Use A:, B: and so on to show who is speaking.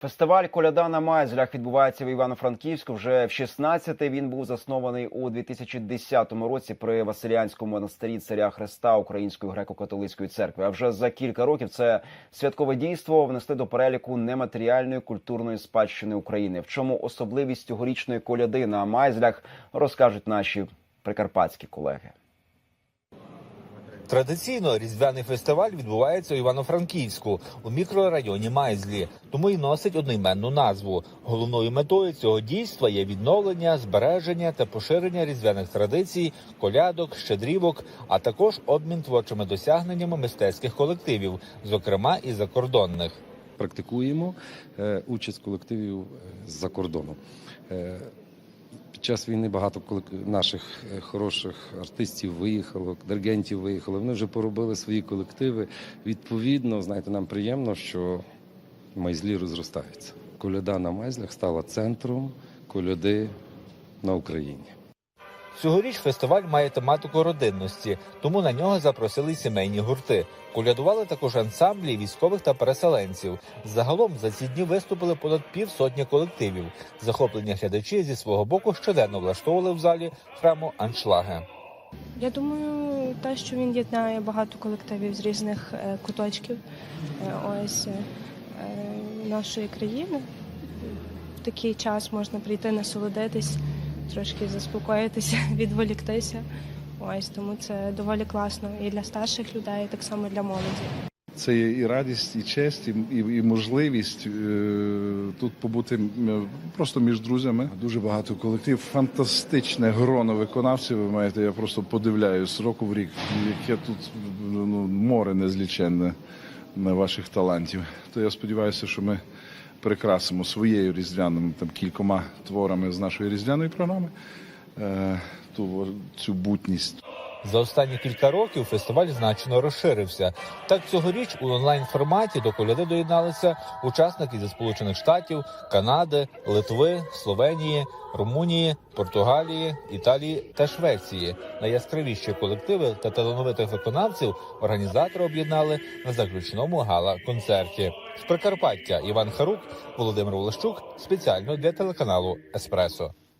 A: Фестиваль Коляда на Майзлях відбувається в Івано-Франківську. Вже в 16-те він був заснований у 2010 році при Василянському монастирі царя Христа Української греко-католицької церкви. А вже за кілька років це святкове дійство внесли до переліку нематеріальної культурної спадщини України. В чому особливість цьогорічної коляди на Майзлях розкажуть наші прикарпатські колеги.
B: Традиційно різдвяний фестиваль відбувається у Івано-Франківську у мікрорайоні Майзлі, тому й носить одноіменну назву. Головною метою цього дійства є відновлення, збереження та поширення різдвяних традицій, колядок, щедрівок, а також обмін творчими досягненнями мистецьких колективів, зокрема і закордонних.
C: практикуємо е, участь колективів з-за кордону. Під час війни багато наших е, хороших артистів виїхало, диригентів виїхало. Вони вже поробили свої колективи. Відповідно, знаєте, нам приємно, що майзлі розростаються. Коляда на майзлях стала центром коляди на Україні.
B: Цьогоріч фестиваль має тематику родинності, тому на нього запросили сімейні гурти. Колядували також ансамблі військових та переселенців. Загалом за ці дні виступили понад півсотні колективів. Захоплені глядачі зі свого боку щоденно влаштовували в залі храму аншлаги.
D: Я думаю, те, що він єднає багато колективів з різних е, куточків е, ось е, нашої країни. В такий час можна прийти насолодитись, трошки заспокоїтися, відволіктися. Ось тому це доволі класно і для старших людей, і так само для молоді.
E: Це є і радість, і честь, і, і, і можливість е, тут побути просто між друзями. Дуже багато колектив, фантастичне гроно виконавців. Ви маєте, я просто подивляюсь року в рік, яке тут ну, море незліченне на ваших талантів. То я сподіваюся, що ми прикрасимо своєю різдвяними там кількома творами з нашої різдвяної програми е, ту цю бутність.
B: За останні кілька років фестиваль значно розширився. Так цьогоріч у онлайн форматі до коляди доєдналися учасники зі Сполучених Штатів, Канади, Литви, Словенії, Румунії, Португалії, Італії та Швеції. Найяскравіші колективи та талановитих виконавців організатори об'єднали на заключному гала-концерті. З Прикарпаття Іван Харук, Володимир Волощук спеціально для телеканалу Еспресо.